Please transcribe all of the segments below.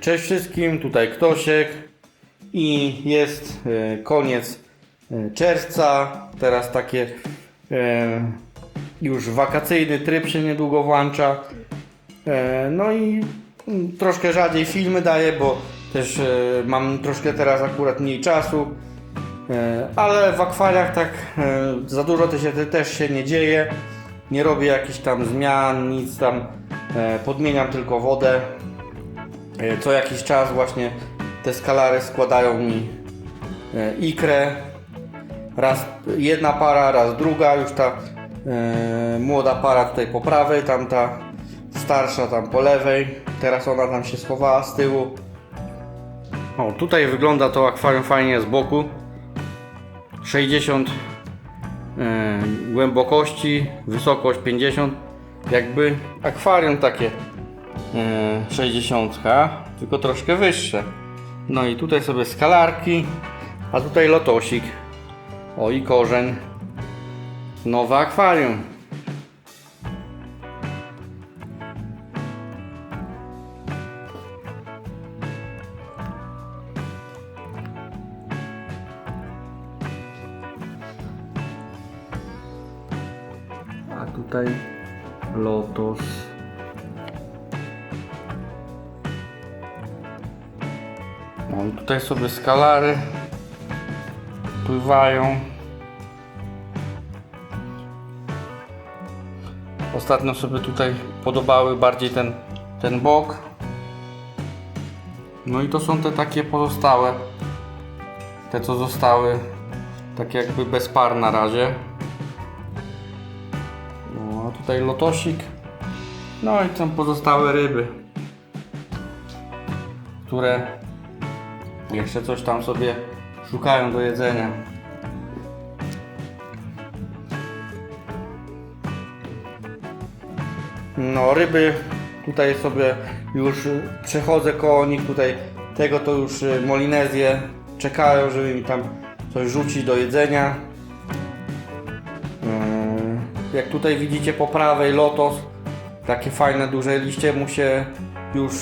Cześć wszystkim, tutaj Ktosiek i jest e, koniec e, czerwca. Teraz takie e, już wakacyjny tryb się niedługo włącza. No i mm, troszkę rzadziej filmy daję, bo też mam troszkę teraz akurat mniej czasu. Ale w akwariach tak za dużo to się, też się nie dzieje. Nie robię jakichś tam zmian, nic tam. Podmieniam tylko wodę. E, Co jakiś czas właśnie te skalary składają mi e, ikrę. Raz jedna para, raz druga. Już ta e, młoda para tutaj po prawej, tamta starsza tam po lewej. Teraz ona tam się schowała z tyłu. O, tutaj wygląda to akwarium fajnie z boku. 60 e, głębokości, wysokość 50. Jakby akwarium takie 60, tylko troszkę wyższe. No i tutaj sobie skalarki, a tutaj lotosik. O i korzeń. Nowe akwarium. Sobie skalary pływają. Ostatnio sobie tutaj podobały bardziej ten, ten bok. No i to są te takie pozostałe. Te co zostały. Tak jakby bez par na razie. No, a tutaj lotosik. No i tam pozostałe ryby, które jeszcze coś tam sobie szukają do jedzenia. No, ryby tutaj sobie już y, przechodzę koło nich. Tutaj tego to już y, Molinezje czekają, żeby mi tam coś rzucić do jedzenia. Yy, Jak tutaj widzicie po prawej lotos, takie fajne duże liście mu się już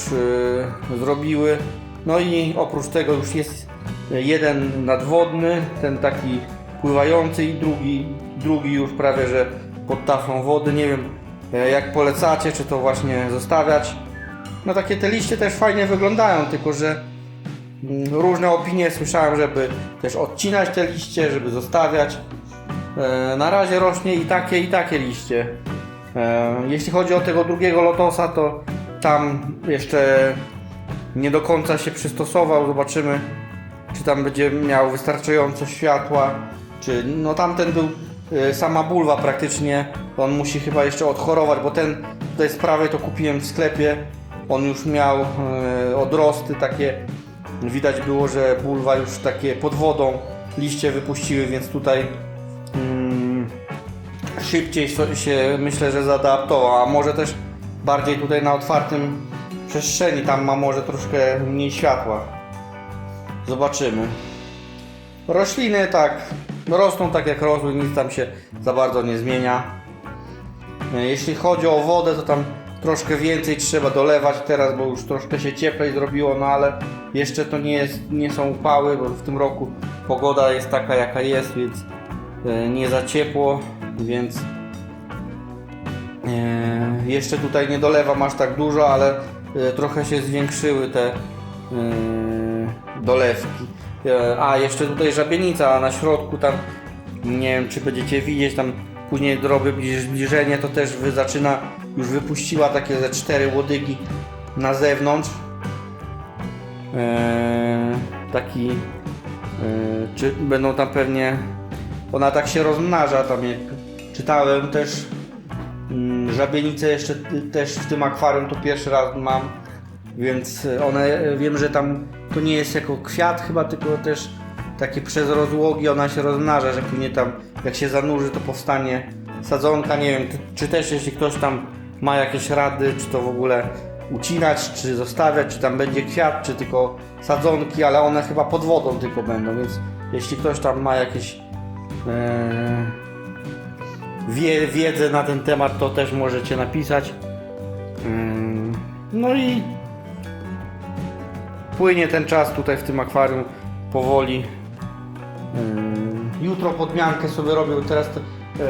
yy, zrobiły. No i oprócz tego już jest jeden nadwodny, ten taki pływający i drugi, drugi już prawie że pod taflą wody. Nie wiem e, jak polecacie, czy to właśnie zostawiać. No takie te liście też fajnie wyglądają, tylko że mm, różne opinie słyszałem, żeby też odcinać te liście, żeby zostawiać. E, Na razie rośnie i takie, i takie liście. E, Jeśli chodzi o tego drugiego lotosa, to tam jeszcze nie do końca się przystosował. Zobaczymy, czy tam będzie miał wystarczająco światła. Czy no tamten był e, sama bulwa praktycznie. On musi chyba jeszcze odchorować, bo ten tutaj z prawej to kupiłem w sklepie. On już miał e, odrosty takie. Widać było, że bulwa już takie pod wodą liście wypuściły, więc tutaj mm, szybciej się myślę, że zaadaptował, a może też bardziej tutaj na otwartym przestrzeni, tam ma może troszkę mniej światła. Zobaczymy. Rośliny tak, rosną tak jak rosły, nic tam się za bardzo nie zmienia. E, Jeśli chodzi o wodę, to tam troszkę więcej trzeba dolewać teraz, bo już troszkę się cieplej zrobiło, no ale jeszcze to nie, jest, nie są upały, bo w tym roku pogoda jest taka jaka jest, więc e, nie za ciepło, więc e, jeszcze tutaj nie dolewam aż tak dużo, ale trochę się zwiększyły te e, dolewki. E, A jeszcze tutaj żabienica na środku tam nie wiem czy będziecie widzieć tam później bliż- zbliżenie to też wy, zaczyna już wypuściła takie ze cztery łodygi na zewnątrz e, taki e, czy będą tam pewnie ona tak się rozmnaża tam jak czytałem też mm, żabienice jeszcze też w tym akwarium to pierwszy raz mam więc one wiem, że tam to nie jest jako kwiat chyba, tylko też takie przez rozłogi ona się rozmnaża, że później tam jak się zanurzy to powstanie sadzonka, nie wiem, czy- też jeśli ktoś tam ma jakieś rady, czy to w ogóle ucinać, czy zostawiać, czy tam będzie kwiat, czy tylko sadzonki, ale one chyba pod wodą tylko będą, więc jeśli ktoś tam ma jakieś e, wie, wiedzę na ten temat, to też możecie napisać. Mm, No i płynie ten czas tutaj w tym akwarium powoli. Yy, Jutro podmiankę sobie robię, teraz yy,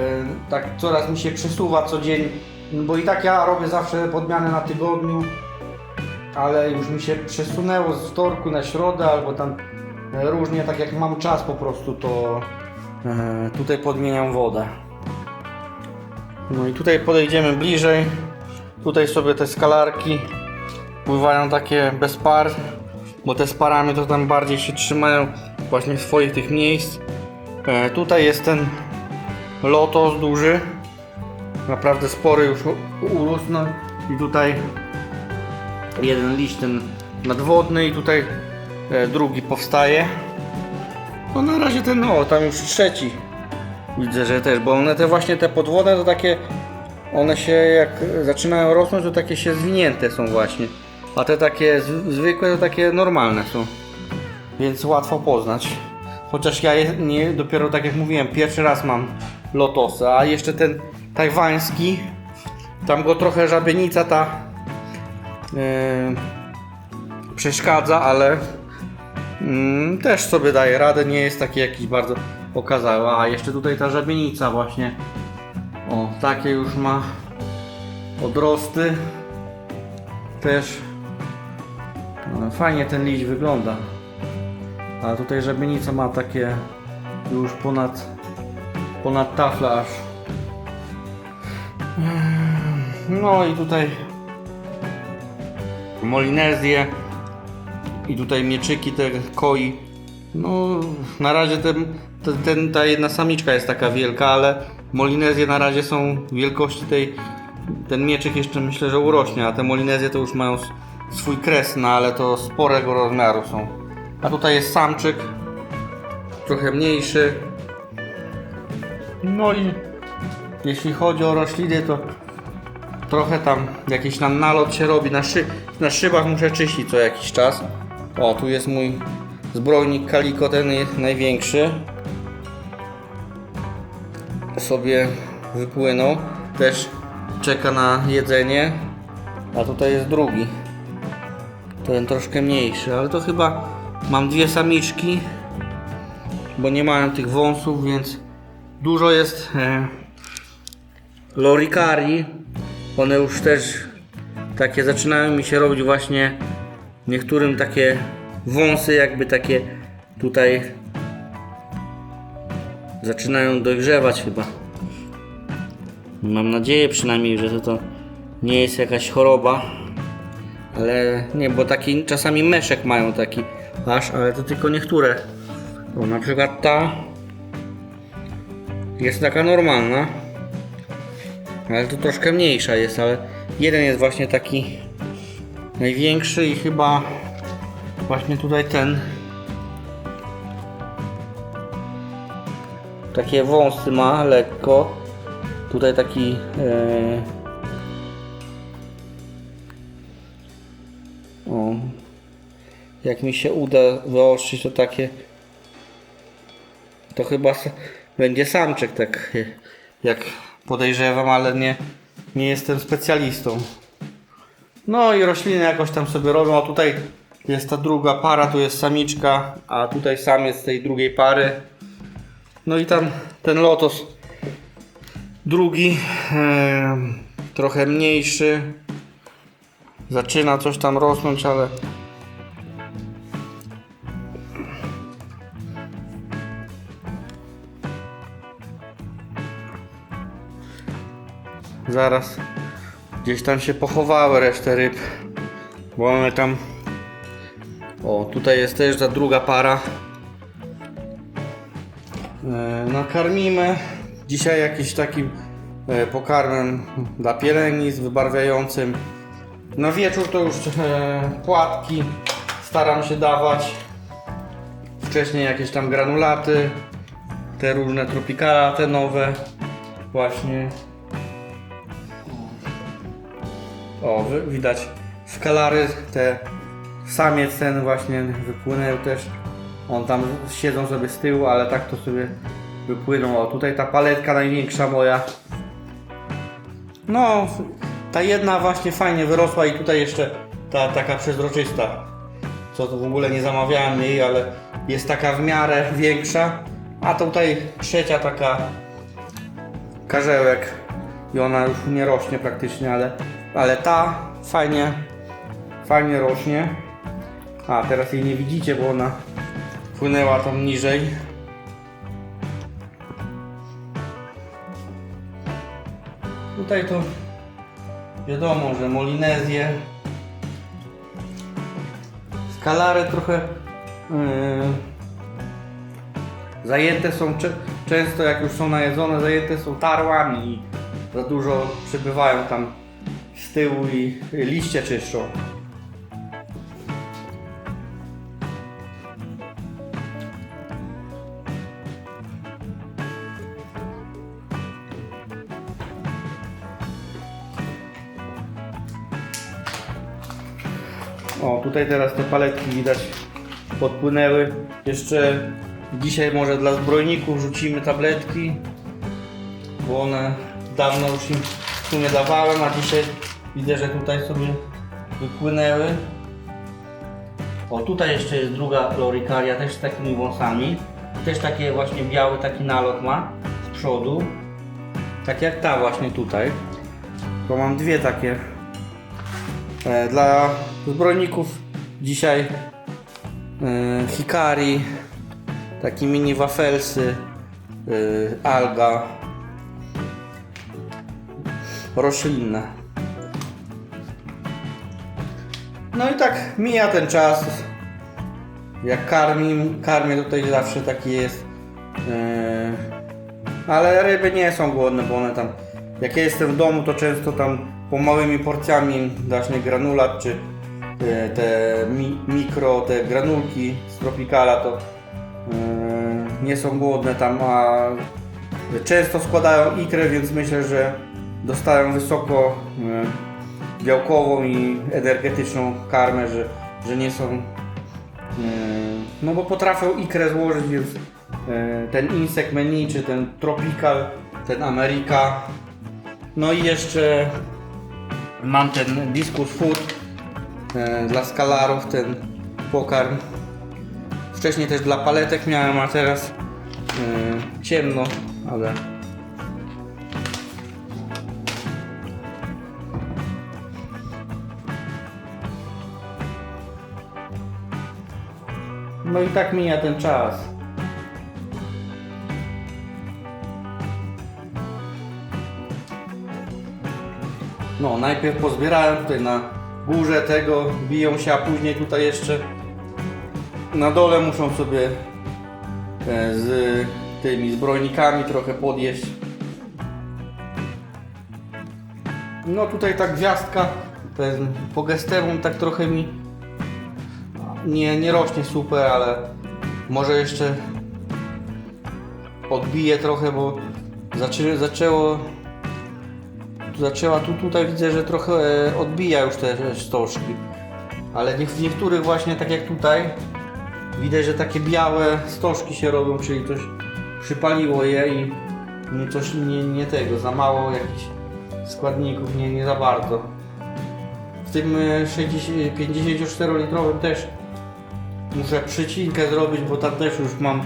tak coraz mi się przesuwa co dzień, bo i tak ja robię zawsze podmianę na tygodniu, ale już mi się przesunęło z wtorku na środę albo tam e, różnie, tak jak mam czas po prostu, to e, tutaj podmieniam wodę. No i tutaj podejdziemy bliżej. Tutaj sobie te skalarki pływają takie bez par, bo te z parami to tam bardziej się trzymają właśnie swoich tych miejsc. E, tutaj jest ten lotos duży, naprawdę spory już urósł. I tutaj jeden liść ten nadwodny i tutaj e, drugi powstaje. No na razie ten, o tam już trzeci widzę, że też, bo one te właśnie te podwodne to takie, one się jak zaczynają rosnąć to takie się zwinięte są właśnie, a te takie zwykłe to takie normalne są, więc łatwo poznać. Chociaż ja je, nie, dopiero tak jak mówiłem, pierwszy raz mam lotosa, a jeszcze ten tajwański, tam go trochę żabienica ta Yy, przeszkadza, ale mm, też sobie daje radę, nie jest taki jakiś bardzo okazały. A jeszcze tutaj ta żabienica właśnie. O, takie już ma odrosty. Też no, fajnie ten liść wygląda. A tutaj żabienica ma takie już ponad ponad tafle aż. No i tutaj Molinezję i tutaj mieczyki te koi. No, na razie ten, ten, ta jedna samiczka jest taka wielka, ale Molinezje na razie są wielkości tej. Ten mieczyk jeszcze myślę, że urośnie, a te Molinezje to już mają swój kres, no ale to sporego rozmiaru są. A tutaj jest samczyk, trochę mniejszy. No i jeśli chodzi o rośliny, to trochę tam jakiś tam nalot się robi na, szy na szybach muszę czyścić co jakiś czas o tu jest mój zbrojnik Kaliko ten największy. Sobie wypłynął. Też czeka na jedzenie. A tutaj jest drugi. Ten troszkę mniejszy ale to chyba mam dwie samiczki bo nie mają tych wąsów więc dużo jest e, Lorikari, one już też takie zaczynają mi się robić właśnie niektórym takie wąsy jakby takie tutaj zaczynają dojrzewać chyba. Mam nadzieję przynajmniej, że to, to nie jest jakaś choroba. Ale nie, bo taki czasami meszek mają taki aż, ale to tylko niektóre. O, na przykład ta jest taka normalna. Ale to troszkę mniejsza jest, ale jeden jest właśnie taki największy i chyba właśnie tutaj ten. Takie wąsy ma lekko. Tutaj taki e... o, jak mi się uda wyostrzyć to takie to chyba będzie samczyk tak jak podejrzewam, ale nie, nie jestem specjalistą. No i rośliny jakoś tam sobie robią, a tutaj jest ta druga para, tu jest samiczka, a tutaj samiec tej drugiej pary. No i tam ten lotos drugi, em, trochę mniejszy, zaczyna coś tam rosnąć, ale Zaraz gdzieś tam się pochowały resztę ryb, bo one tam. O, tutaj jest też ta druga para. E, nakarmimy dzisiaj jakiś takim e, pokarmem dla pieleni z wybarwiającym. Na wieczór to już e, płatki staram się dawać. Wcześniej jakieś tam granulaty, te różne tropikala, te nowe. Właśnie O, widać skalary, te samiec ten właśnie wypłynął też. On tam siedzą sobie z tyłu, ale tak to sobie wypłynął. O, tutaj ta paletka największa moja. No, ta jedna właśnie fajnie wyrosła i tutaj jeszcze ta taka przezroczysta. co to w ogóle nie zamawiałem jej, ale jest taka w miarę większa. A tutaj trzecia taka karzełek i ona już nie rośnie praktycznie, ale, ale ta fajnie, fajnie rośnie. A teraz jej nie widzicie, bo ona płynęła tam niżej. Tutaj to wiadomo, że Molinezję skalary trochę yy, zajęte są często jak już są najedzone, zajęte są tarłami i za dużo przybywają tam z tyłu i liście czyszczą. Tutaj teraz te paletki widać podpłynęły. Jeszcze dzisiaj może dla zbrojników rzucimy tabletki, bo one dawno już im tu nie dawałem, a dzisiaj widzę, że tutaj sobie wypłynęły. O, tutaj jeszcze jest druga lorikaria, też z takimi wąsami. Też takie właśnie biały taki nalot ma z przodu. Tak jak ta właśnie tutaj. To mam dwie takie E, Dla zbrojników dzisiaj e, Hikari, taki mini wafelsy, e, alga, roślinne. No i tak mija ten czas. Jak karmi, karmię tutaj zawsze taki jest. e, ale ryby nie są głodne, bo one tam. Jak ja jestem w domu, to często tam po małymi porcjami dasz nie granulat, czy te mi, mikro, te granulki z Tropicala, to e, nie są głodne tam, a często składają ikrę, więc myślę, że dostają wysoko e, białkową i energetyczną karmę, że, że nie są e, no bo potrafią ikrę złożyć, więc e, ten Insect Menu, czy ten Tropical, ten America. No i jeszcze mam ten Discus Food e, dla skalarów, ten pokarm. Wcześniej też dla paletek miałem, a teraz e, ciemno, ale no i tak mija ten czas. No, najpierw pozbierałem tutaj na górze tego, biją się, a później tutaj jeszcze na dole muszą sobie e, z tymi zbrojnikami trochę podjeść. No tutaj ta gwiazdka, ten pogestemum tak trochę mi nie, nie rośnie super, ale może jeszcze odbije trochę, bo zaczę, zaczęło zaczęła tu, tutaj widzę, że trochę e, odbija już te e, stożki. Ale nie, w niektórych właśnie, tak jak tutaj, widać, że takie białe stożki się robią, czyli coś przypaliło je i nie, coś nie, nie tego, za mało jakichś składników, nie, nie za bardzo. W tym e, 60 54-litrowym też muszę przycinkę zrobić, bo tam też już mam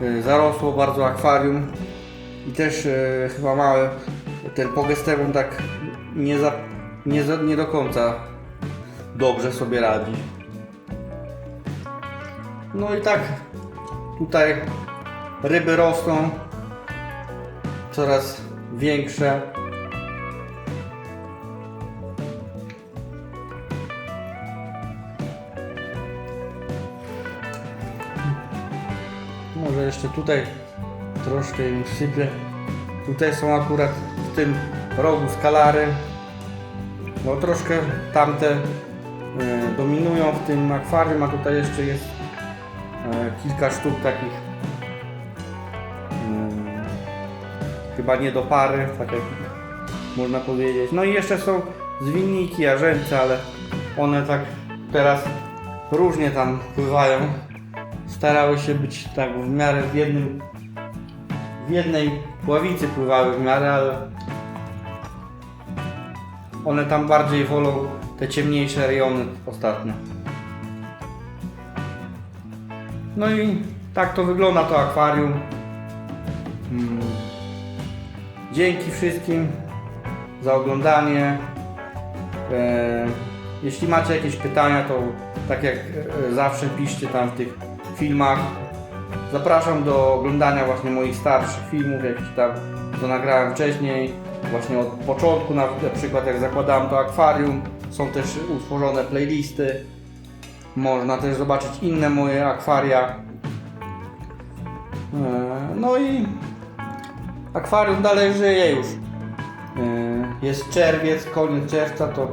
yy, zarosło bardzo akwarium i też e, chyba małe ten pogestemum tak nie, za, nie, za, nie do końca dobrze sobie radzi. No i tak tutaj ryby rosną coraz większe. Może jeszcze tutaj troszkę im sypię. Tutaj są akurat w tym rogu skalary. No troszkę tamte e, dominują w tym akwarium, a tutaj jeszcze jest e, kilka sztuk takich mm, chyba nie do pary, tak jak można powiedzieć. No i jeszcze są zwinniki, jarzęce, ale one tak teraz różnie tam pływają. Starały się być tak w miarę w jednym w jednej ławicy pływały w miarę, ale one tam bardziej wolą te ciemniejsze rejony ostatnio. No i tak to wygląda to akwarium. Mm. Dzięki wszystkim za oglądanie. E, jeśli macie jakieś pytania, to tak jak e, zawsze piszcie tam w tych filmach. Zapraszam do oglądania właśnie moich starszych filmów, jakieś tam co nagrałem wcześniej. Właśnie od początku, na na przykład jak zakładałem to akwarium, są też utworzone playlisty. Można też zobaczyć inne moje akwaria. E, No i akwarium dalej żyje już. E, Jest czerwiec, koniec czerwca, to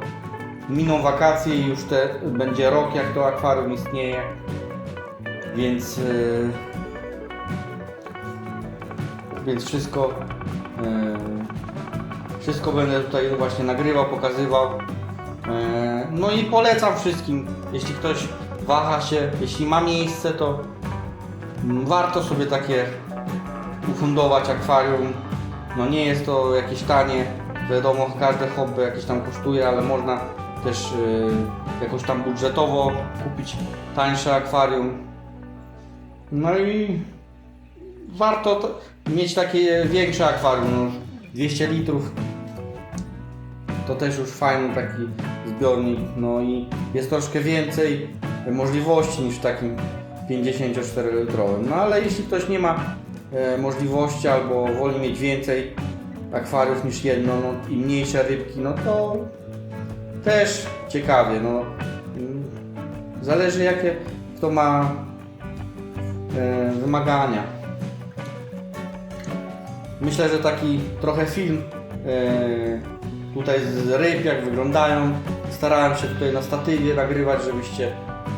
miną wakacje i już te, będzie rok jak to akwarium istnieje. Więc e, więc wszystko e, wszystko będę tutaj właśnie nagrywał, pokazywał. E, No i polecam wszystkim, jeśli ktoś waha się, jeśli ma miejsce, to warto sobie takie ufundować akwarium. No nie jest to jakieś tanie, wiadomo, każde hobby jakieś tam kosztuje, ale można też e, jakoś tam budżetowo kupić tańsze akwarium. No i warto to, mieć takie większe akwarium, no, 200 litrów. To też już fajny taki zbiornik, no i jest troszkę więcej możliwości niż w takim 54-litrowym. No ale jeśli ktoś nie ma e, możliwości albo woli mieć więcej akwariów niż jedno no, i mniejsze rybki, no to też ciekawie, no. Zależy jakie kto ma e, wymagania. Myślę, że taki trochę film e, tutaj z ryb, jak wyglądają. Starałem się tutaj na statywie nagrywać, żebyście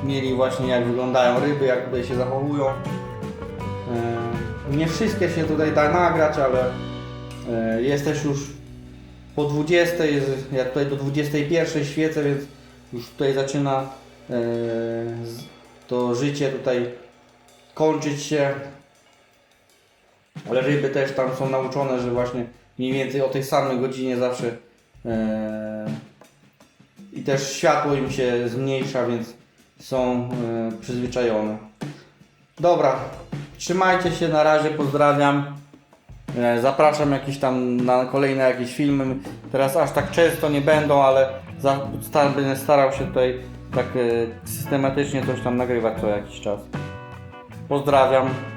mieli właśnie jak wyglądają ryby, jak tutaj się zachowują. E, nie wszystkie się tutaj da nagrać, ale e, jest też już po 20, jest, ja tutaj do 21 świecę, więc już tutaj zaczyna e, to życie tutaj kończyć się. Ale ryby też tam są nauczone, że właśnie mniej więcej o tej samej godzinie zawsze e, i też światło im się zmniejsza, więc są e, przyzwyczajone. Dobra, trzymajcie się, na razie pozdrawiam. E, Zapraszam jakieś tam na kolejne jakieś filmy. Teraz aż tak często nie będą, ale za, star, będę starał się tutaj tak e, systematycznie coś tam nagrywać co jakiś czas. Pozdrawiam.